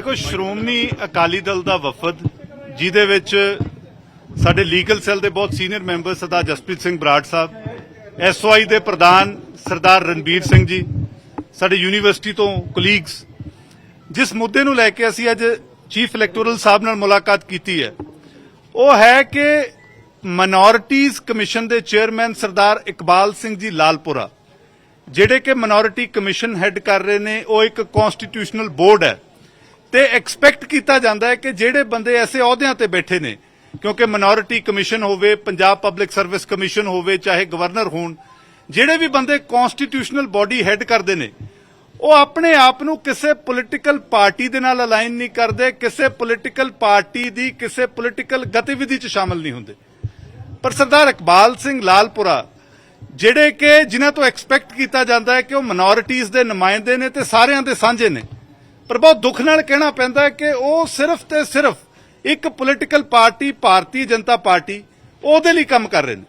ਦੇਖੋ, ਸ਼੍ਰੋਮਣੀ ਅਕਾਲੀ ਦਲ ਦਾ ਵਫਦ, ਜਿਹਦੇ ਵਿੱਚ ਸਾਡੇ ਲੀਗਲ ਸੈੱਲ ਦੇ ਬਹੁਤ senior member Sardar Jaspreet Singh Brar Sahib SOI ਦੇ ਪ੍ਰਧਾਨ ਸਰਦਾਰ ਰਣਬੀਰ ਸਿੰਘ ਜੀ, ਸਾਡੇ ਯੂਨੀਵਰਸਿਟੀ ਤੋਂ ਕੁਲੀਗਸ ਜਿਸ ਮੁੱਦੇ ਨੂੰ ਲੈ ਕੇ ਅਸੀਂ ਅੱਜ ਚੀਫ ਇਲੈਕਟੋਰਲ ਸਾਹਿਬ ਨਾਲ ਮੁਲਾਕਾਤ ਕੀਤੀ ਹੈ, ਉਹ ਹੈ ਕਿ ਮਾਈਨੋਰਿਟੀਜ਼ ਕਮਿਸ਼ਨ ਦੇ ਚੇਅਰਮੈਨ ਸਰਦਾਰ ਇਕਬਾਲ ਸਿੰਘ ਜੀ ਲਾਲਪੁਰਾ, ਜਿਹੜੇ ਕਿ ਮਿਨੋਰਿਟੀ ਕਮਿਸ਼ਨ ਹੈੱਡ ਕਰ ਰਹੇ ਨੇ, ਉਹ ਇੱਕ ਕਨਸਟੀਟਿਊਸ਼ਨਲ ਬੋਰਡ ਹੈ। ਤੇ ਐਕਸਪੈਕਟ ਕੀਤਾ ਜਾਂਦਾ ਹੈ ਕਿ ਜਿਹੜੇ ਬੰਦੇ ਐਸੇ ਅਹੁਦਿਆਂ ਤੇ ਬੈਠੇ ਨੇ, ਕਿਉਂਕਿ ਮਿਨੋਰਿਟੀ ਕਮਿਸ਼ਨ ਹੋਵੇ, ਪੰਜਾਬ ਪਬਲਿਕ ਸਰਵਿਸ ਕਮਿਸ਼ਨ ਹੋਵੇ, ਚਾਹੇ ਗਵਰਨਰ ਹੋਣ, ਜਿਹੜੇ ਵੀ ਬੰਦੇ ਕਨਸਟੀਟਿਊਸ਼ਨਲ ਬਾਡੀ ਹੈਡ ਕਰਦੇ ਨੇ, ਉਹ ਆਪਣੇ ਆਪ ਨੂੰ ਕਿਸੇ ਪੋਲੀਟੀਕਲ ਪਾਰਟੀ ਦੇ ਨਾਲ ਅਲਾਈਨ ਨਹੀਂ ਕਰਦੇ, ਕਿਸੇ ਪੋਲੀਟੀਕਲ ਪਾਰਟੀ ਦੀ ਕਿਸੇ ਪੋਲੀਟੀਕਲ ਗਤੀਵਿਧੀ 'ਚ ਸ਼ਾਮਲ ਨਹੀਂ ਹੁੰਦੇ। ਪਰ ਸਰਦਾਰ ਇਕਬਾਲ ਸਿੰਘ ਲਾਲਪੁਰਾ, ਜਿਹੜੇ ਕਿ ਜਿਨ੍ਹਾਂ ਤੋਂ ਐਕਸਪੈਕਟ ਕੀਤਾ ਜਾਂਦਾ ਹੈ ਕਿ ਉਹ ਮਿਨੋਰਿਟੀਜ਼ ਦੇ ਨੁਮਾਇੰਦੇ ਨੇ ਤੇ ਸਾਰਿਆਂ ਦੇ ਸਾਂਝੇ ਨੇ ਪਰ ਬਹੁਤ ਦੁੱਖ ਨਾਲ ਕਹਿਣਾ ਪੈਂਦਾ ਹੈ ਕਿ ਉਹ ਸਿਰਫ ਤੇ ਸਿਰਫ ਇੱਕ political party Bharatiya Janata party, ਉਹਦੇ ਲਈ ਕੰਮ ਕਰ ਰਹੇ ਨੇ।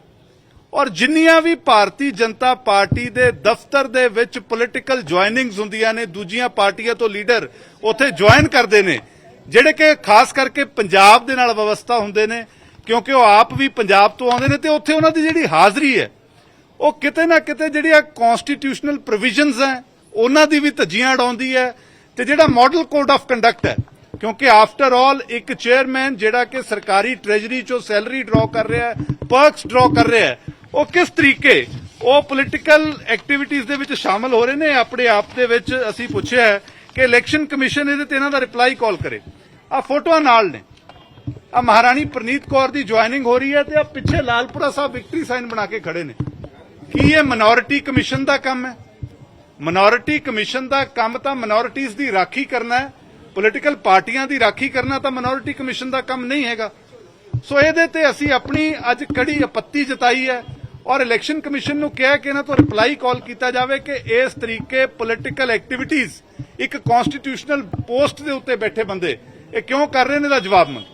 ਔਰ ਜਿੰਨੀਆਂ ਵੀ ਭਾਰਤੀ ਜਨਤਾ ਪਾਰਟੀ ਦੇ ਦਫ਼ਤਰ ਦੇ ਵਿੱਚ ਪੋਲੀਟੀਕਲ ਜੁਆਇਨਿੰਗਸ ਹੁੰਦੀਆਂ ਨੇ, ਦੂਜੀਆਂ ਪਾਰਟੀਆਂ ਤੋਂ ਲੀਡਰ ਉੱਥੇ ਜੁਆਇਨ ਕਰਦੇ ਨੇ, ਜਿਹੜੇ ਕਿ ਖਾਸ ਕਰਕੇ ਪੰਜਾਬ ਦੇ ਨਾਲ ਵਿਵਸਥਾ ਹੁੰਦੇ ਨੇ, ਕਿਉਂਕਿ ਉਹ ਆਪ ਵੀ ਪੰਜਾਬ ਤੋਂ ਆਉਂਦੇ ਨੇ ਤੇ ਉੱਥੇ ਉਹਨਾਂ ਦੀ ਜਿਹੜੀ ਹਾਜ਼ਰੀ ਹੈ, ਉਹ ਕਿਤੇ ਨਾ ਕਿਤੇ ਜਿਹੜੀਆਂ ਕਨਸਟੀਟਿਊਸ਼ਨਲ ਪ੍ਰੋਵੀਜ਼ਨਸ ਹੈ, ਉਹਨਾਂ ਦੀ ਵੀ ਧੱਜੀਆਂ ਉਡਾਉਂਦੀ ਹੈ ਤੇ ਜਿਹੜਾ ਮਾਡਲ ਕੋਡ ਆਫ ਕੰਡਕਟ ਹੈ, ਕਿਉਂਕਿ ਆਫਟਰ ਆਲ ਇੱਕ ਚੇਅਰਮੈਨ ਜਿਹੜਾ ਕਿ ਸਰਕਾਰੀ ਟ੍ਰੈਜਰੀ ਚੋਂ ਸੈਲਰੀ ਡਰਾ ਕਰ ਰਿਹਾ ਹੈ ਪਰਕਸ ਡਰਾ ਕਰ ਰਿਹਾ ਹੈ, ਉਹ ਕਿਸ ਤਰੀਕੇ ਉਹ ਪੋਲੀਟੀਕਲ ਐਕਟੀਵਿਟੀਜ਼ ਦੇ ਵਿੱਚ ਸ਼ਾਮਲ ਹੋ ਰਹੇ ਨੇ? ਆਪਣੇ ਆਪ ਦੇ ਵਿੱਚ ਅਸੀਂ ਪੁੱਛਿਆ ਹੈ ਕਿ ਇਲੈਕਸ਼ਨ ਕਮਿਸ਼ਨ ਇਹਦੇ ਤੇ ਇਹਨਾਂ ਦਾ ਰਿਪਲਾਈ ਕਾਲ ਕਰੇ। ਆ ਫੋਟੋਆਂ ਨਾਲ ਨੇ। ਆ ਮਹਾਰਾਣੀ ਪ੍ਰਨੀਤ ਕੌਰ ਦੀ ਜੁਆਇਨਿੰਗ ਹੋ ਰਹੀ ਹੈ ਤੇ ਆ ਪਿੱਛੇ ਲਾਲਪੁਰਾ ਸਾਹਿਬ ਵਿਕਟਰੀ ਸਾਈਨ ਬਣਾ ਕੇ ਖੜੇ ਨੇ। ਕੀ ਇਹ ਮਿਨੋਰਿਟੀ ਕਮਿਸ਼ਨ ਦਾ ਕੰਮ ਹੈ? ਮਿਨੋਰਿਟੀ ਕਮਿਸ਼ਨ ਦਾ ਕੰਮ ਤਾਂ ਮਿਨੋਰਿਟੀਜ਼ ਦੀ ਰਾਖੀ ਕਰਨਾ ਹੈ ਪੋਲੀਟੀਕਲ ਪਾਰਟੀਆਂ ਦੀ ਰਾਖੀ ਕਰਨਾ ਤਾਂ ਮਿਨੋਰਿਟੀ ਕਮਿਸ਼ਨ ਦਾ ਕੰਮ ਨਹੀਂ ਹੈਗਾ। ਸੋ ਇਹਦੇ ਤੇ ਅਸੀਂ ਆਪਣੀ ਅੱਜ ਕੜੀ ਆਪੱਤੀ ਜਤਾਈ ਹੈ ਔਰ ਇਲੈਕਸ਼ਨ ਕਮਿਸ਼ਨ ਨੂੰ ਕਿਹਾ ਕਿ ਇਹਨਾਂ ਤੋਂ ਰਿਪਲਾਈ ਕਾਲ ਕੀਤਾ ਜਾਵੇ ਕਿ ਇਸ ਤਰੀਕੇ ਪੋਲੀਟੀਕਲ ਐਕਟੀਵਿਟੀਜ਼ ਇੱਕ ਕਨਸਟੀਟਿਊਸ਼ਨਲ ਪੋਸਟ ਦੇ ਉੱਤੇ ਬੈਠੇ ਬੰਦੇ, ਇਹ ਕਿਉਂ ਕਰ ਰਹੇ ਨੇ ਦਾ ਜਵਾਬ ਮੰਗ